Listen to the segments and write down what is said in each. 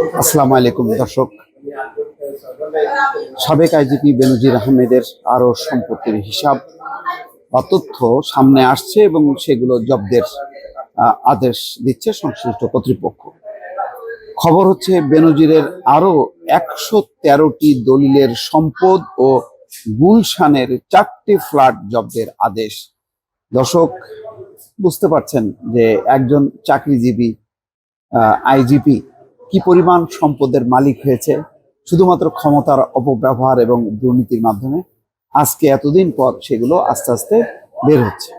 আসসালামু আলাইকুম, দর্শক। সাবেক আইজিপি বেনজির আহমেদের আরও সম্পত্তির হিসাব বা তথ্য সামনে আসছে এবং সেগুলো জব্দের আদেশ দিচ্ছে সংশ্লিষ্ট কর্তৃপক্ষ। খবর হচ্ছে বেনজিরের আরও একশো তেরোটি দলিলের সম্পদ ও গুলশানের চারটি ফ্ল্যাট জব্দের আদেশ। দর্শক, বুঝতে পারছেন যে একজন চাকরিজীবী আইজিপি কি পরিমাণ সম্পদের মালিক হয়েছে? শুধুমাত্র ক্ষমতার অপব্যবহার এবং দুর্নীতির মাধ্যমে? আজকে এতদিন পর সেগুলো আস্তে আস্তে বের হচ্ছে।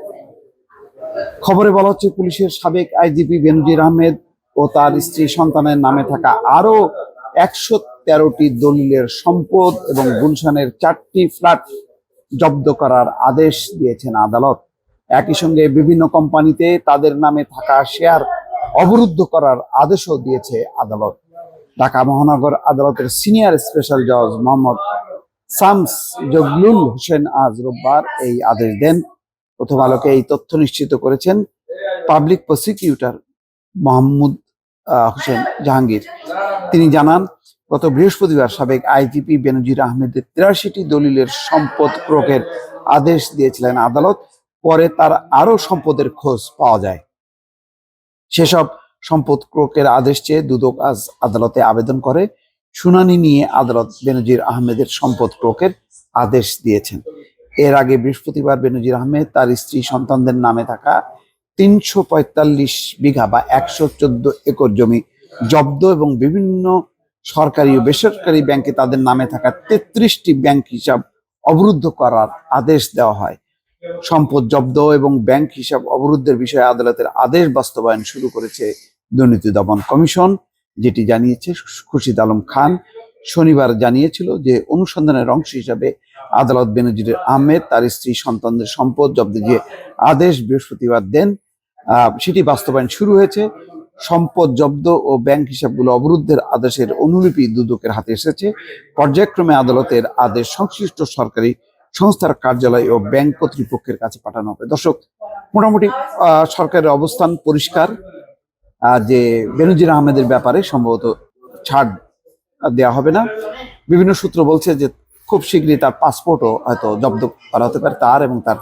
খবরে বলা হচ্ছে পুলিশের সাবেক আইজিপি বেনজির আহমেদ ও তার স্ত্রী সন্তানের নামে থাকা আরও একশো তেরোটি দলিলের সম্পদ এবং গুলশানের চারটি ফ্ল্যাট জব্দ করার আদেশ দিয়েছেন আদালত। একই সঙ্গে বিভিন্ন কোম্পানিতে তাদের নামে থাকা শেয়ার অবরুদ্ধ করার আদেশও দিয়েছে আদালত। ঢাকা মহানগর আদালতের সিনিয়র স্পেশাল জজ মোহাম্মদ সামস জগলুল হোসেন আজ রোববার এই আদেশ দেন। প্রথম আলোকে এই তথ্য নিশ্চিত করেছেন পাবলিক প্রসিকিউটর মোহাম্মদ হোসেন জাহাঙ্গীর। তিনি জানান, গত বৃহস্পতিবার সাবেক আইজিপি বেনজির আহমেদের তিরাশিটি দলিলের সম্পদ প্রয়োগের আদেশ দিয়েছিলেন আদালত, পরে তার আরও সম্পদের খোঁজ পাওয়া যায়। সেসব সম্পদ ক্রোকের আদেশ চেয়ে দুদক আজ আদালতে আবেদন করে। শুনানি নিয়ে আদালত বেনজির আহমেদের সম্পদ ক্রোকের আদেশ দিয়েছেন। এর আগে বৃহস্পতিবার বেনজির আহমেদ তার স্ত্রী সন্তানদের নামে থাকা তিনশো পঁয়তাল্লিশ বিঘা বা একশো চোদ্দ একর জমি জব্দ এবং বিভিন্ন সরকারি ও বেসরকারি ব্যাংকে তাদের নামে থাকা তেত্রিশটি ব্যাংক হিসাব অবরুদ্ধ করার আদেশ দেওয়া হয়। সম্পদ জব্দ এবং ব্যাংক হিসাব অবরুদ্ধের বিষয়ে আদালতের আদেশ বাস্তবায়ন শুরু করেছে দুর্নীতি দমন কমিশন, যেটি জানিয়েছে খুরশিদ আলম খান। শনিবার জানিয়েছিল যে অনুসন্ধানের অংশ হিসাবে আদালত বেনজির আহমেদ তার স্ত্রী সন্তানদের সম্পদ জব্দে যে আদেশ বৃহস্পতিবার দেন সেটি বাস্তবায়ন শুরু হয়েছে। সম্পদ জব্দ ও ব্যাংক হিসাবগুলো অবরুদ্ধের আদেশের অনুলিপি দুদকের হাতে এসেছে। পর্যায়ক্রমে আদালতের আদেশ সংশ্লিষ্ট সরকারি সংস্থার কার্যালয় ও ব্যাংক কর্তৃপক্ষের কাছে পাঠানো হবে। দর্শক, মোটামুটি সরকারের অবস্থান পরিষ্কার। যে বেনজির আহমেদের ব্যাপারে সম্ভবত ছাড় দেওয়া হবে না। বিভিন্ন সূত্র বলছে যে খুব শীঘ্রই তার পাসপোর্টও হয়তো জব্দ করা হতে পারে তার এবং তার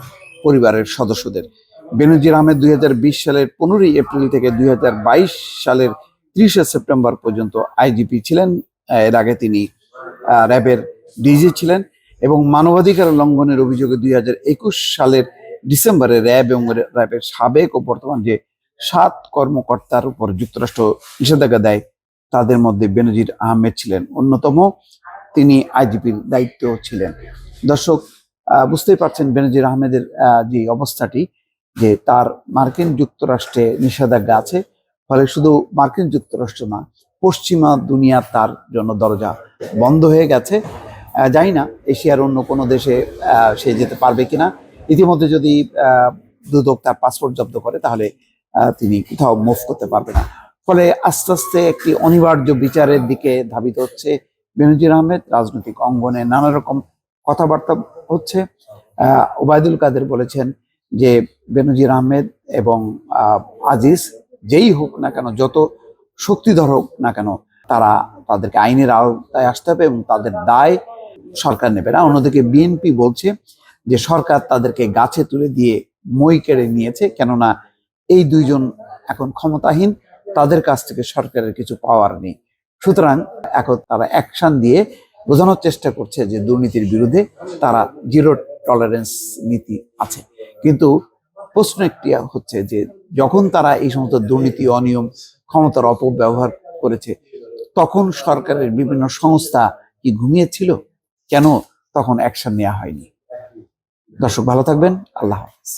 পরিবারের সদস্যদের। বেনজির আহমেদ দুই হাজার বিশ সালের পনেরোই এপ্রিল থেকে দুই হাজার বাইশ সালের ত্রিশে সেপ্টেম্বর পর্যন্ত আইজিপি ছিলেন। এর আগে তিনি র্যাবের ডিজি ছিলেন। এবং মানবাধিকার লঙ্ঘনের অভিযোগে দুই হাজার একুশ সালের ডিসেম্বরে র্যাব এবং র্যাবের সাবেক ও বর্তমান যে সাত কর্মকর্তার উপর যুক্তরাষ্ট্র নিষেধাজ্ঞা দেয় তাদের মধ্যে বেনজির আহমেদ ছিলেন অন্যতম। তিনি আইজিপির দায়িত্ব ছিলেন। দর্শক বুঝতেই পারছেন বেনজির আহমেদের আহ, যে অবস্থাটি যে তার মার্কিন যুক্তরাষ্ট্রে নিষেধাজ্ঞা আছে ফলে শুধু মার্কিন যুক্তরাষ্ট্র না পশ্চিমা দুনিয়া তার জন্য দরজা বন্ধ হয়ে গেছে। জানি না, এশিয়ার অন্য কোনো দেশে সে যেতে পারবে কিনা। ইতিমধ্যে যদি দুদক তার পাসপোর্ট জব্দ করে, তাহলে তিনি কোথাও মুভ করতে পারবে না। ফলে আস্তে আস্তে একটি অনিবার্য বিচারের দিকে ধাবিত হচ্ছে বেনজির আহমেদ। রাজনৈতিক অঙ্গনে নানা রকম কথাবার্তা হচ্ছে। ওবায়দুল কাদের বলেছেন যে, বেনজির আহমেদ এবং আজিজ যেই হোক না কেন, যত শক্তিধর হোক না কেন, তারা তাদেরকে আইনের আওতায় আসতে হবে এবং তাদের দায় সরকার নেবে না। অন্যদিকে বিএনপি বলছে যে সরকার তাদেরকে গাছে তুলে দিয়ে মই কেড়ে নিয়েছে, কেননা এই দুইজন এখন ক্ষমতাহীন, তাদের কাছ থেকে সরকারের কিছু পাওয়ার নেই। সুতরাং এখন তারা অ্যাকশন দিয়ে বোঝানোর চেষ্টা করছে যে দুর্নীতির বিরুদ্ধে তারা জিরো টলারেন্স নীতি আছে। কিন্তু প্রশ্ন একটি হচ্ছে যে যখন তারা এই সমস্ত দুর্নীতি, অনিয়ম, ক্ষমতার অপব্যবহার করেছে, তখন সরকারের বিভিন্ন সংস্থা কি ঘুমিয়েছিল? কেন তখন অ্যাকশন নেওয়া হয়নি। দর্শক ভালো থাকবেন আল্লাহ হাফিজ।